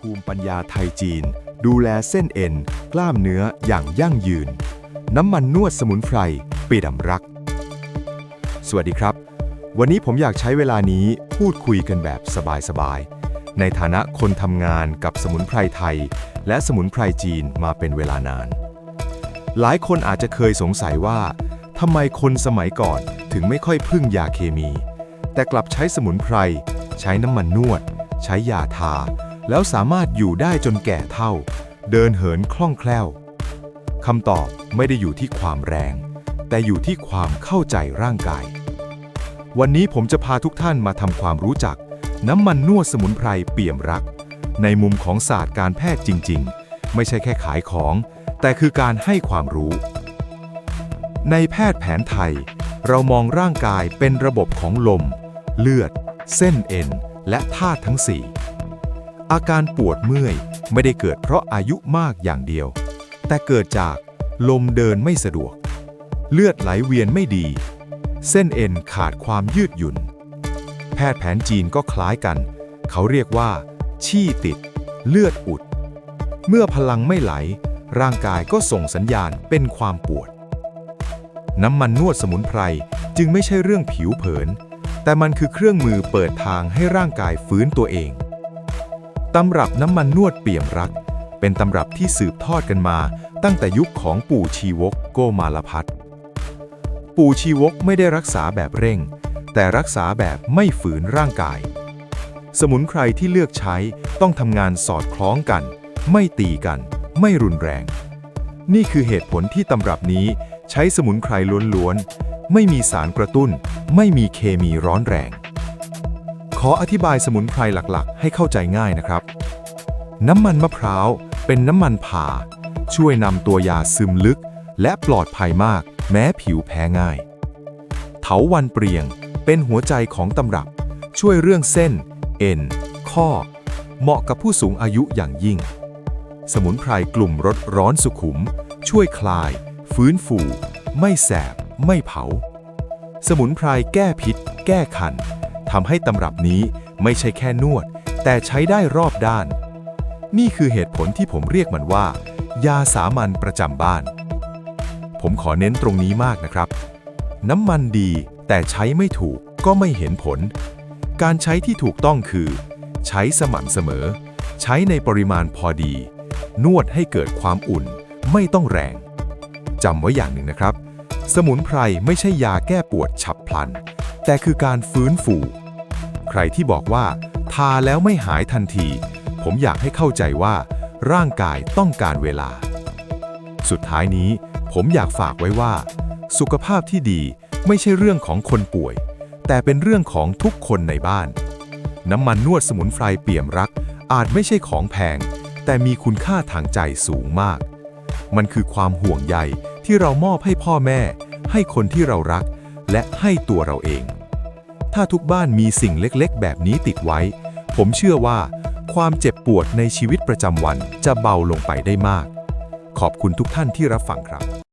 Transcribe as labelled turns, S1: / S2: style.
S1: ภูมิปัญญาไทยจีน ดูแลเส้นเอ็น กล้ามเนื้ออย่างยั่งยืน น้ำมันนวดสมุนไพรปีดำรัก สวัสดีครับ วันนี้ผมอยากใช้เวลานี้พูดคุยกันแบบสบายๆ ในฐานะคนทำงานกับสมุนไพรไทย และสมุนไพรจีนมาเป็นเวลานาน หลายคนอาจจะเคยสงสัยว่าทำไมคนสมัยก่อนถึงไม่ค่อยพึ่งยาเคมี แต่กลับใช้สมุนไพร ใช้น้ำมันนวด ใช้ยาทา แล้วสามารถอยู่ได้จนแก่เท่า เดินเหินคล่องแคล่วคำตอบไม่ได้อยู่ที่ความแรง แต่อยู่ที่ความเข้าใจร่างกาย วันนี้ผมจะพาทุกท่านมาทำความรู้จัก น้ำมันนวดสมุนไพรเปี่ยมรัก ในมุมของศาสตร์การแพทย์จริง ๆ ไม่ใช่แค่ขายของ แต่คือการให้ความรู้ ในแพทย์แผนไทย เรามองร่างกายเป็นระบบของลม เลือด เส้นเอ็น และธาตุทั้ง4 อาการปวดเมื่อยไม่ได้เกิดเพราะอายุมากอย่างเดียว แต่เกิดจากลมเดินไม่สะดวก เลือดไหลเวียนไม่ดี เส้นเอ็นขาดความยืดหยุ่น แพทย์แผนจีนก็คล้ายกัน เขาเรียกว่า ชี่ติด เลือดอุด เมื่อพลังไม่ไหล ร่างกายก็ส่งสัญญาณเป็นความปวด น้ำมันนวดสมุนไพรจึงไม่ใช่เรื่องผิวเผิน แต่มันคือเครื่องมือเปิดทางให้ร่างกายฟื้นตัวเอง ตำรับน้ำมันนวดเปี่ยมรัก เป็นตำรับที่สืบทอดกันมา ตั้งแต่ยุคของปู่ชีวกโกมาลพัทปู่ชีวกไม่ได้รักษาแบบเร่ง แต่รักษาแบบไม่ฝืนร่างกาย สมุนไพรที่เลือกใช้ต้องทำงานสอดคล้องกัน ไม่ตีกัน ไม่รุนแรง นี่คือเหตุผลที่ตำรับนี้ใช้สมุนไพรล้วนๆ ไม่มีสารกระตุ้น ไม่มีเคมีร้อนแรง ขออธิบายสมุนไพรหลักๆ ให้เข้าใจง่ายนะครับ น้ำมันมะพร้าวเป็นน้ำมันผ่า ช่วยนำตัวยาซึมลึก และปลอดภัยมาก แม้ผิวแพ้ง่าย เถาวันเปรียง เป็นหัวใจของตำรับ ช่วยเรื่องเส้น เอ็น ข้อ เหมาะกับผู้สูงอายุอย่างยิ่ง สมุนไพรกลุ่มรสร้อนสุขุม ช่วยคลาย ฟื้นฟู ไม่แสบ ไม่เผา สมุนไพรแก้พิษ แก้คัน ทำให้ตำรับนี้ไม่ใช่แค่นวด แต่ใช้ได้รอบด้าน นี่คือเหตุผลที่ผมเรียกมันว่า ยาสามัญประจำบ้าน ผมขอเน้นตรงนี้มากนะครับ น้ำมันดีแต่ใช้ไม่ถูกก็ไม่เห็นผล การใช้ที่ถูกต้องคือ ใช้สม่ำเสมอ ใช้ในปริมาณพอดี นวดให้เกิดความอุ่น ไม่ต้องแรงจำไว้อย่างหนึ่งนะครับ สมุนไพรไม่ใช่ยาแก้ปวดฉับพลัน แต่คือการฟื้นฟู ใครที่บอกว่า ทาแล้วไม่หายทันที ผมอยากให้เข้าใจว่า ร่างกายต้องการเวลา สุดท้ายนี้ ผมอยากฝากไว้ว่า สุขภาพที่ดีไม่ใช่เรื่องของคนป่วย แต่เป็นเรื่องของทุกคนในบ้าน น้ำมันนวดสมุนไพรเปี่ยมรัก อาจไม่ใช่ของแพง แต่มีคุณค่าทางใจสูงมาก มันคือความห่วงใยที่เรามอบให้พ่อแม่ ให้คนที่เรารัก และให้ตัวเราเอง ถ้าทุกบ้านมีสิ่งเล็กๆ แบบนี้ติดไว้ ผมเชื่อว่า ความเจ็บปวดในชีวิตประจำวันจะเบาลงไปได้มาก ขอบคุณทุกท่านที่รับฟังครับ